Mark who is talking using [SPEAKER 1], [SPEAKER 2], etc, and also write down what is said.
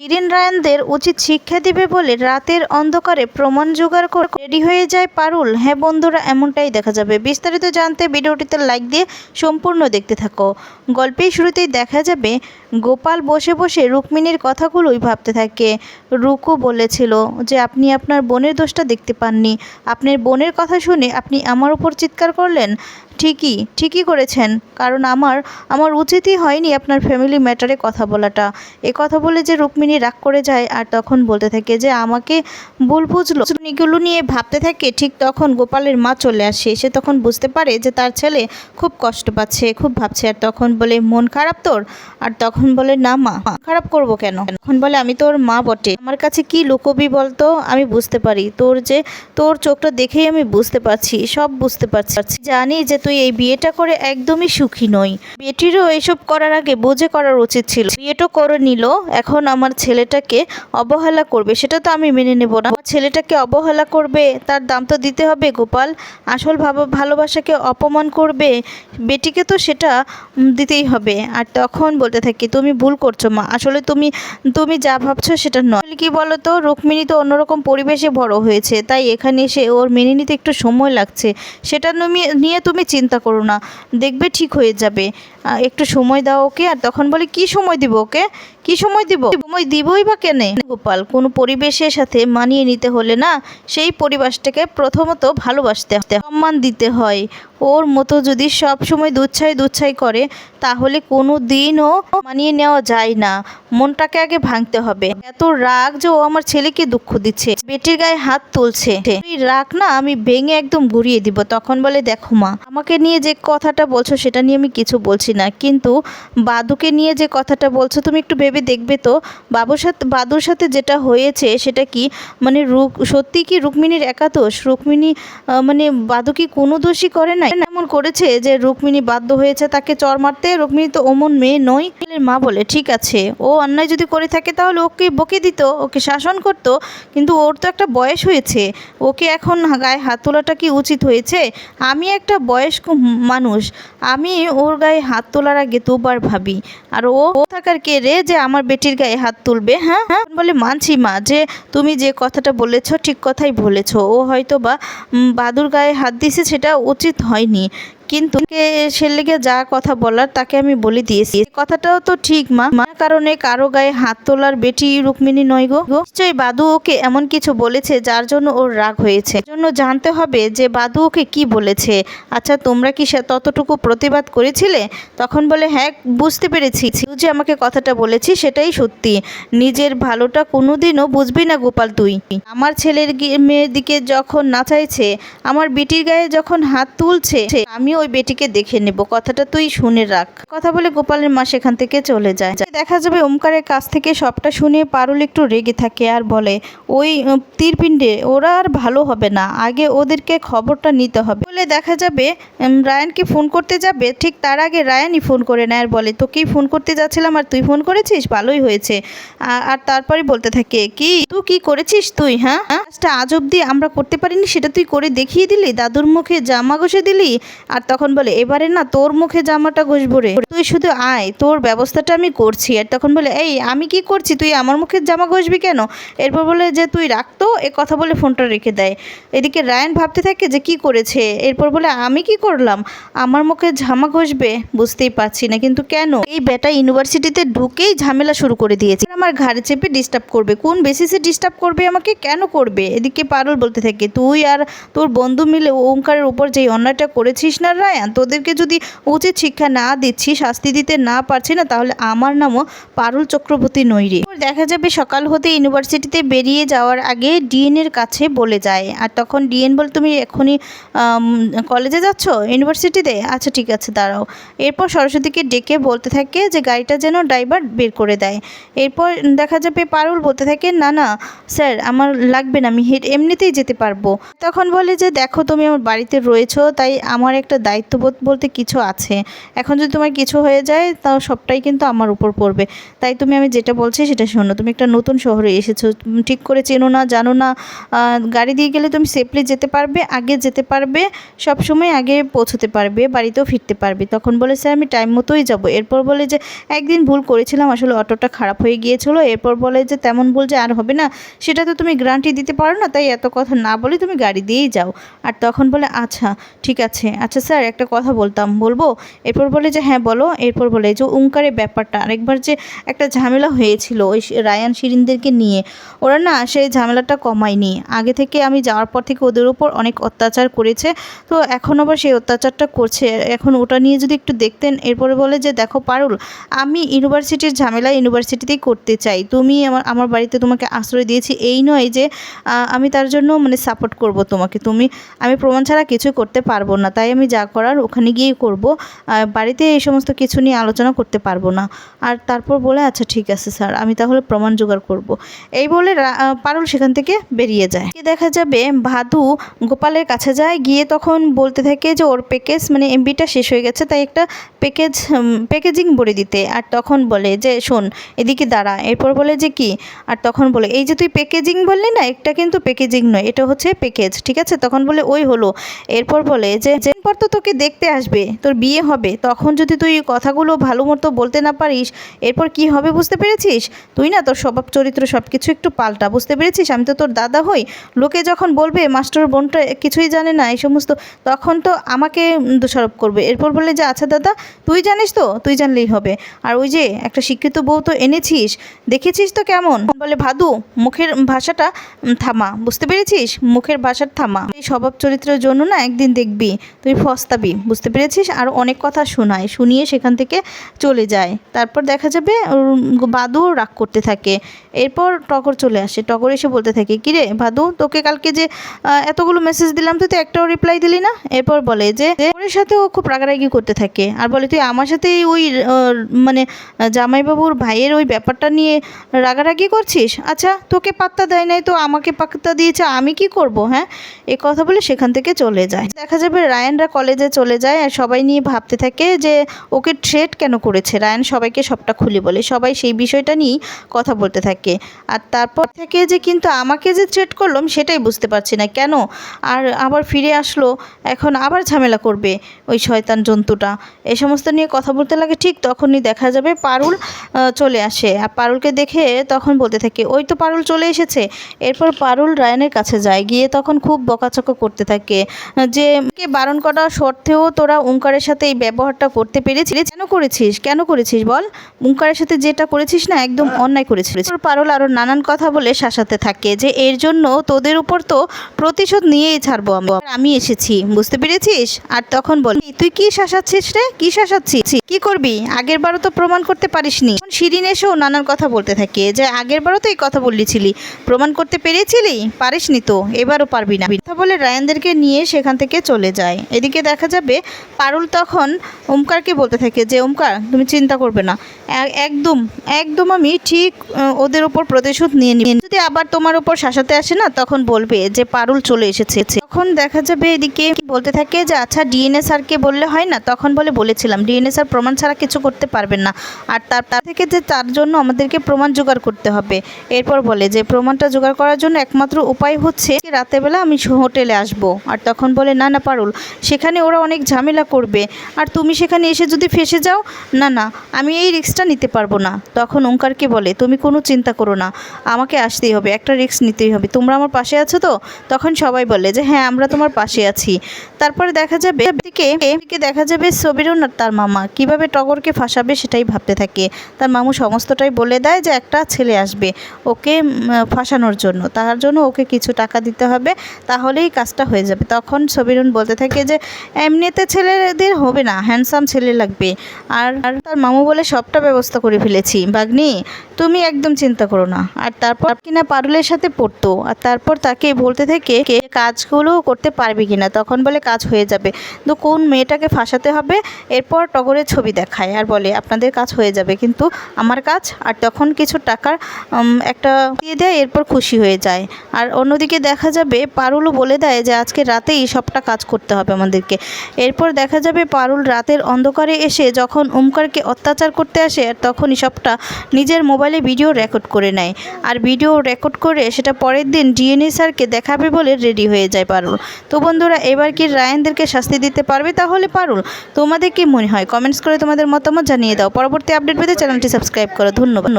[SPEAKER 1] ইরিন রায়ানদের উচিত শিক্ষা দিবে বলে রাতের অন্ধকারে প্রমাণ জোগাড় করে রেডি হয়ে যায় পারুল। হ্যাঁ বন্ধুরা, এমনটাই দেখা যাবে। বিস্তারিত জানতে ভিডিওটিতে লাইক দিয়ে সম্পূর্ণ দেখতে থাকো। গল্পের শুরুতেই দেখা যাবে, গোপাল বসে বসে রুক্মিণীর কথাগুলোই ভাবতে থাকে। রুকু বলেছিল যে, আপনি আপনার বোনের দোষটা দেখতে পাননি। আপনার বোনের কথা শুনে আপনি আমার উপর চিৎকার করলেন? ঠিকই ঠিকই করেছেন। কারণ আমার আমার উচিতই হয়নি আপনার ফ্যামিলি ম্যাটারে কথা বলাটা। এ কথা বলে যে রুক্মিণী রাগ করে যায় আর তখন বলতে থাকে যে আমাকে ভুল বুঝলো। এগুলো নিয়ে ভাবতে থাকে, ঠিক তখন গোপালের মা চলে আসে। সে তখন বুঝতে পারে যে তার ছেলে খুব কষ্ট পাচ্ছে, খুব ভাবছে। আর তখন বলে, মন খারাপ তোর? আর তখন বলে, না মা, খারাপ করব কেন? তখন বলে, আমি তোর মা বটে। আমার কাছে কি লুকবি বলতো? আমি বুঝতে পারি। তোর যে, তোর চোখটা দেখেই আমি বুঝতে পারছি, সব বুঝতে পারছি। জানি যে তুই এই বিয়েটা করে একদমই সুখী নই। বেটিরও এসব করার আগে বোঝে করার উচিত ছিল। বিয়েটা করে নিল, এখন আমার ছেলেটাকে অবহেলা করবে, সেটা তো আমি মেনে নেব না। আমার ছেলেটাকে অবহেলা করবে, তার দাম তো দিতে হবে গোপাল। আসল ভাব ভালোবাসাকে অপমান করবে বেটিকে তো সেটা দিতেই হবে। আর তখন বলতে থাকি, তুমি ভুল করছ মা। আসলে তুমি তুমি যা ভাবছ সেটা নয়। কি বলো তো রুক্মিণী তো অন্যরকম পরিবেশে বড় হয়েছে, তাই এখানে এসে ওর মেনে নিতে একটু সময় লাগছে। সেটা নিয়ে তুমি চিন্তা করো না, দেখবে ঠিক হয়ে যাবে। একটু সময় দাও ওকে, আর তখন বলে, কি সময় দিব ওকে? কি সময় দিব? সময় দিবই বা কেনে? গোপাল, কোনো পরিবেশের সাথে মানিয়ে নিতে হলে না সেই পরিবেশটাকে প্রথমত ভালোবাসতে সম্মান দিতে হয়। ওর মতো যদি সব সময় দুচ্ছাই দুচ্ছাই করে, তাহলে কোনো দিনও মানিয়ে নেওয়া যায় না। মনটাকে আগে ভাঙতে হবে। এত রাগ যে ও আমার ছেলেকে দুঃখ দিচ্ছে। বেটির গায়ে হাত তুলছে। তুই রাগ না আমি ভেঙে একদম ঘুরিয়ে দিব। তখন বলে, দেখো মা, আমাকে নিয়ে যে কথাটা বলছো সেটা নিয়ে আমি কিছু বলছি না। কিন্তু বাদুকে নিয়ে যে কথাটা বলছো, তুমি একটু ভেবে দেখবে তো, বাবুর সাথে, বাদুর সাথে যেটা হয়েছে সেটা কি? মানে রুক, সত্যি কি রুক্মিণীর একাদোষ? রুক্মিণী মানে বাদু কি কোনো দোষই করে নাই? এমন করেছে যে রুক্মিণী বাধ্য হয়েছে তাকে চর মারতে, রুক্মিণী তো অমন মেয়ে নয়। মা বলে, ঠিক আছে, ও অন্যায় যদি করে থাকে তাহলে ওকে বকে দিত, ওকে শাসন করত, কিন্তু ওর তো একটা বয়স হয়েছে। ওকে এখন গায়ে হাত তোলাটা কি উচিত হয়েছে? আমি একটা বয়স্ক মানুষ, আমি ওর গায়ে হাত তোলার আগে দুবার ভাবি, আর ও থাকার কে রে যে আমার বেটির গায়ে হাত তুলবে হ্যাঁ? হ্যাঁ? বলে, মানছি মা, যে তুমি যে কথাটা বলেছ ঠিক কথাই বলেছ। ও হয়তো বা বাদুর গায়ে হাত দিছে সেটা উচিত হয়নি। কিন্তু সে লেগে যা কথা বলার তাকে আমি বলে দিয়েছি। কথাটাও তো ঠিক, মা। মা কারণে কারও গায়ে হাত তোলার বেটি রুক্মিণী নয় গো। নিশ্চয়ই বাদু ওকে এমন কিছু বলেছে যার জন্য ওর রাগ হয়েছে। জন্য জানতে হবে যে বাদু ওকে কি বলেছে। আচ্ছা তোমরা কি সে ততটুকু প্রতিবাদ করেছিলে? তখন বলে হ্যাঁ বুঝতে পেরেছি। যে আমাকে কথাটা বলেছি সেটাই সত্যি। নিজের ভালোটা কোনোদিনও বুঝবি না গোপাল তুই। আমার ছেলের মেয়ের দিকে যখন না চাইছে আমার বেটির গায়ে যখন হাত তুলছে আমি ওই বেটিকে দেখে নেব, কথাটা তুই শুনে রাখ। কথা বলে গোপালের মা সেখান থেকে চলে যায়। দেখা যাবে ওমকারের কাছ থেকে সবটা শুনে পারুল একটু রেগে থাকে আর বলে, ওই তীরপিণ্ডে, ওরা আর ভালো হবে না। আগে ওদেরকে খবরটা নিতে হবে। বলে দেখা যাবে রায়ানকে ফোন করতে যাবে? ঠিক তার আগে রায়ানই ফোন করে নেয় আর বলে তোকেই ফোন করতে যাচ্ছিলাম আর তুই ফোন করেছিস? ভালোই হয়েছে। আর তারপরে বলতে থাকে, কি? তুই কি করেছিস তুই হ্যাঁ? কাজটা আজ অব্দি আমরা করতে পারিনি, সেটা তুই করে দেখিয়ে দিলি? দাদুর মুখে জামা ঘষে দিলি? আর তখন বলে, এবারে না, তোর মুখে জামাটা ঘষবো রে। তুই শুধু আয়, তোর ব্যবস্থাটা আমি করছি। আর তখন বলে, এই, আমি কি করছি? তুই আমার মুখের জামা ঘষবি কেন? এরপর বলে যে, তুই রাখতো এ কথা বলে ফোনটা রেখে দেয়। এদিকে রায়ান ভাবতে থাকে যে, কি করেছে? এরপর বলে, আমি কি করলাম? আমার মুখে ঝামা ঘষবে? বুঝতেই পারছি না। কিন্তু কেন? এই বেটা ইউনিভার্সিটিতে ঢুকেই ঝামেলা শুরু করে দিয়েছে। আমার ঘাড়ে চেপে ডিস্টার্ব করবে। কোন বেসিসে ডিস্টার্ব করবে আমাকে? কেন করবে? এদিকে পারুল বলতে থাকে, তুই আর তোর বন্ধু মিলে ওঙ্কারের উপর যেই অন্যায়টা করেছিস না, রায়ান, তোদেরকে যদি উচিত শিক্ষা না দিচ্ছি শাস্তি দিতে না পারছি না, তাহলে আমার নামও পারুল চক্রবর্তী নৈরে দেখা যাবে সকাল হতে ইউনিভার্সিটিতে বেরিয়ে যাওয়ার আগে ডিএন এর কাছে বলে যায়। আর তখন ডিএন বলে, তুমি এখনই কলেজে যাচ্ছ? ইউনিভার্সিটিতে আচ্ছা ঠিক আছে, দাঁড়াও। এরপর সরস্বতীকে ডেকে বলতে থাকে যে, গাড়িটা যেন ড্রাইভার বের করে দেয়। এরপর দেখা যাবে পারুল বলতে থাকে, না না, স্যার, আমার লাগবে না, আমি হেঁটে এমনিতেই যেতে পারব। তখন বলে যে, দেখো, তুমি আমার বাড়িতে রয়েছো, তাই আমার একটা দায়িত্ববোধ বলতে কিছু আছে। এখন যদি তোমার কিছু হয়ে যায়, তাও সবটাই কিন্তু আমার উপর পড়বে। তাই তুমি আমি যেটা বলছি, সেটা শোনো। তুমি একটা নতুন শহরে এসেছ। ঠিক করে চেনো না, জানো না। গাড়ি দিয়ে গেলে তুমি সেফলি যেতে পারবে, আগে যেতে পারবে সব সময় আগে পৌঁছতে পারবে, বাড়িতেও ফিরতে পারবে। তখন বলে, স্যার, আমি টাইম মতোই যাব। এরপর বলে যে, একদিন ভুল করেছিলাম, আসলে অটোটা খারাপ হয়ে গিয়েছিল। এরপর বলে যে, তেমন ভুল যে আর হবে না, সেটা তো তুমি গ্যারান্টি দিতে পারো না, তাই এত কথা না বলে তুমি গাড়ি দিয়েই যাও। আর তখন বলে আচ্ছা ঠিক আছে। আচ্ছা স্যার, একটা কথা বলতাম, বলব? এরপর বলে যে হ্যাঁ বলো। এরপর বলে যে ওঙ্কারের ব্যাপারটা, আরেকবার যে একটা ঝামেলা হয়েছিল ওই রায়ান শিরিনদেরকে নিয়ে, ওরা না সেই ঝামেলাটা কমায়নি। আগে থেকে আমি যাওয়ার পর থেকে ওদের উপর অনেক অত্যাচার করেছে তো এখন আবার সেই অত্যাচারটা করছে। এখন ওটা নিয়ে যদি একটু দেখতেন, এরপরে বলে যে, দেখো পারুল, আমি ইউনিভার্সিটির ঝামেলা ইউনিভার্সিটিতেই করতে চাই। তুমি আমার আমার বাড়িতে তোমাকে আশ্রয় দিয়েছি। এই নয় যে আমি তার জন্য মানে সাপোর্ট করব তোমাকে। তুমি, আমি প্রমাণ ছাড়া কিছু করতে পারব না। তাই আমি যা করার ওখানে গিয়েই করব। বাড়িতে এই সমস্ত কিছু নিয়ে আলোচনা করতে পারব না। আর তারপর বলে আচ্ছা ঠিক আছে স্যার, আমি তাহলে প্রমাণ জোগাড় করব। এই বলে পারুল সেখান থেকে বেরিয়ে যায়। দেখা যাবে ভাদু গোপালের কাছে যায়। গিয়ে তখন বলতে থাকে যে ওর প্যাকেজ মানে এমবিটা শেষ হয়ে গেছে, তাই একটা প্যাকেজ প্যাকেজিং বলে দিতে। আর তখন বলে যে, শোন, এদিকে দাঁড়া। এরপর বলে যে, কি? আর তখন বলে, এই যে তুই প্যাকেজিং বললি না, একটা কিন্তু প্যাকেজিং নয়, এটা হচ্ছে প্যাকেজ ঠিক আছে? তখন বলে, ওই হলো। এরপর বলে যে যে পর তো তোকে দেখতে আসবে, তোর বিয়ে হবে, তখন যদি তুই কথাগুলো ভালো মতো বলতে না পারিস, এরপর কি হবে বুঝতে পেরেছিস? তুই না তোর স্বভাব চরিত্র সব কিছু একটু পাল্টা, বুঝতে পেরেছিস? আমি তো তোর দাদা হই। লোকে যখন বলবে, মাস্টার বোনটা কিছুই জানে না, এই সমস্ত তখন তো আমাকে দোষারোপ করবে। এরপর বলে যে আচ্ছা দাদা, তুই জানিস তো, তুই জানলেই হবে। আর ওই যে, একটা শিক্ষিত বউ তো এনেছিস, দেখেছিস তো কেমন? বলে, ভাদু, মুখের ভাষাটা থামা, বুঝতে পেরেছিস? মুখের ভাষার থামা। এই স্বভাব চরিত্রের জন্য না একদিন দেখবি, তুই ফস্তাবি, বুঝতে পেরেছিস? আর অনেক কথা শোনায়, শুনিয়ে সেখান থেকে চলে যায়। তারপর দেখা যাবে বাদু রাগ করতে থাকে। এরপর টগর চলে আসে। টগর এসে বলতে থাকে, কিরে ভাদু, তোকে কালকে যে এতগুলো মেসেজ দিলাম, তুই তো একটাও রিপ্লাই দিলি না? এরপর বলে যে ওর সাথে ও খুব রাগারাগি করতে থাকে। আর বলে, তুই আমার সাথে ওই মানে জামাইবাবুর ভাইয়ের ওই ব্যাপারটা নিয়ে রাগারাগি করছিস? আচ্ছা তোকে পাত্তা দেয় নাই, তো আমাকে পাত্তা দিয়েছে, আমি কি করব হ্যাঁ? এই কথা বলে সেখান থেকে চলে যায়। দেখা যাবে রায়ানরা কলেজে চলে যায় আর সবাই নিয়ে ভাবতে থাকে যে, ওকে ট্রেড কেন করেছে? রায়ান সবাইকে সবটা খুলে বলে। সবাই সেই বিষয়টা নিয়েই কথা বলতে থাকে। আর তারপর থেকে যে, কিন্তু আমাকে যে ট্রেড করলাম, সেটাই বুঝতে পারছি না। কেন? আর আবার ফিরে আসলো এখন আবার ঝামেলা করবে ওই শয়তান জন্তুটা। এই সমস্ত নিয়ে কথা বলতে লাগে ঠিক তখনই দেখা যাবে পারুল চলে আসে। আর পারুলকে দেখে তখন বলতে থাকে, ওই তো পারুল চলে এসেছে। এরপর পারুল রায়ানের কাছে যায়, গিয়ে তখন খুব বকাচকা করতে থাকে, যে, কে বারণ করা সত্ত্বেও তোরা ওঙ্কারের সাথে এই ব্যবহারটা করতে পেরেছিস? কেন করেছিস? কেন করেছিস বল? ওঙ্কারের সাথে যেটা করেছিস না, একদম অন্যায় এরপর পারুল আরও নানান কথা বলে শাসাতে থাকে, যে, এর জন্য তোদের উপর তো প্রতিশোধ নিয়েই ছাড়বো আমি। আমি এসেছি বুঝতে পেরেছিস? আর তখন বল তুই কি শাসাচ্ছিস রে? কি শাসাচ্ছিস? কি করবি? আগের বারও তো প্রমাণ করতে পারিসনি। শিরিন এসেও নানান কথা বলতে থাকে, যে আগের বারও তো এই কথা বললিছিলি প্রমাণ করতে পেরেছিলি? পারিসনি তো, এবারও পারবি না। কথা বলে রায়ানদেরকে নিয়ে সেখান থেকে চলে যায়। এদিকে দেখা যাবে পারুল তখন ওমকারকে বলতে থাকে যে, ওমকার, তুমি চিন্তা করবে না। একদম একদম আমি ঠিক ওদের ওপর প্রতিশোধ নিয়ে নিব। যদি আবার তোমার ওপর শাসাতে আসে না, তখন বলবে যে, পারুল চলে এসেছে। তখন দেখা যাবে এদিকে বলতে থাকে যে আচ্ছা ডিএনএ স্যারকে বললে হয় না? তখন বলে, বলেছিলাম, ডিএনএ স্যার প্রমাণ ছাড়া কিছু করতে পারবেন না। আর তার তার থেকে যে তার জন্য আমাদেরকে প্রমাণ জোগাড় করতে হবে। এরপর বলে যে, প্রমাণটা জোগাড় করার জন্য একমাত্র উপায় হচ্ছে কি রাতেরবেলা আমি হোটেলে আসব। আর তখন বলে, না না, পারুল, সেখানে ওরা অনেক ঝামেলা করবে। আর তুমি সেখানে এসে যদি ফেসে যাও, না না, আমি এই রিস্কটা নিতে পারব না। তখন ওঙ্কারকে বলে, তুমি কোনো চিন্তা করো না, আমাকে আসতেই হবে, একটা রিস্ক নিতেই হবে। তোমরা আমার পাশে আছো তো? তখন সবাই বলে যে হ্যাঁ আমরা তোমার পাশে আছি। তারপরে দেখা যাবে এদিকে দেখা যাবে সবিরুন আর তার মামা। কীভাবে টগরকে ফাঁসাবে সেটাই ভাবতে থাকে। তার মামু সমস্তটাই বলে দেয় যে একটা ছেলে আসবে ওকে ফাঁসানোর জন্য। তার জন্য ওকে কিছু টাকা দিতে হবে, তাহলেই কাজটা হয়ে যাবে। তখন সবিরুন বলতে থাকে যে, এমনিতে ছেলেদের হবে না হ্যান্ডসাম ছেলে লাগবে। আর তার মামু বলে, সবটা ব্যবস্থা করে ফেলেছি। বাগনি তুমি একদম চিন্তা করো না। আর তারপর কিনা পারুলের সাথে পড়তো। আর তারপর তাকে বলতে থেকে, কে কাজগুলো করতে পারবে কিনা, তখন বলে কাজ হয়ে যাবে। তো কোন মেয়েটাকে ফাঁসাতে হবে? এরপর টগরের ছবি দেখায় আর বলে, আপনাদের কাজ হয়ে যাবে, কিন্তু আমার কাজ। আর তখন কিছু টাকার একটা দিয়ে দেয়, এরপর খুশি হয়ে যায়। আর অন্যদিকে দেখা যাবে, পারুলও বলে দেয় যে, আজকে রাতেই সবটা কাজ করতে হবে আমাদেরকে। এরপর দেখা যাবে, পারুল রাতের অন্ধকারে এসে যখন ওমকারকে অত্যাচার করতে আসে, আর তখনই সবটা নিজের মোবাইলে ভিডিও রেকর্ড করে নেয়। আর ভিডিও রেকর্ড করে সেটা পরের দিন ডিএনএ স্যারকে দেখাবে বলে রেডি হয়ে যায় পারুল। তো বন্ধুরা, এবার কি রায়ানদেরকে শাস্তি দিতে পারবে? তাহলে পারুল, তোমাদের কি মনে হয়? কমেন্টস করে তোমাদের মতামত জানিয়ে দাও। পরবর্তী আপডেট পেতে চ্যানেলটি সাবস্ক্রাইব করো। ধন্যবাদ।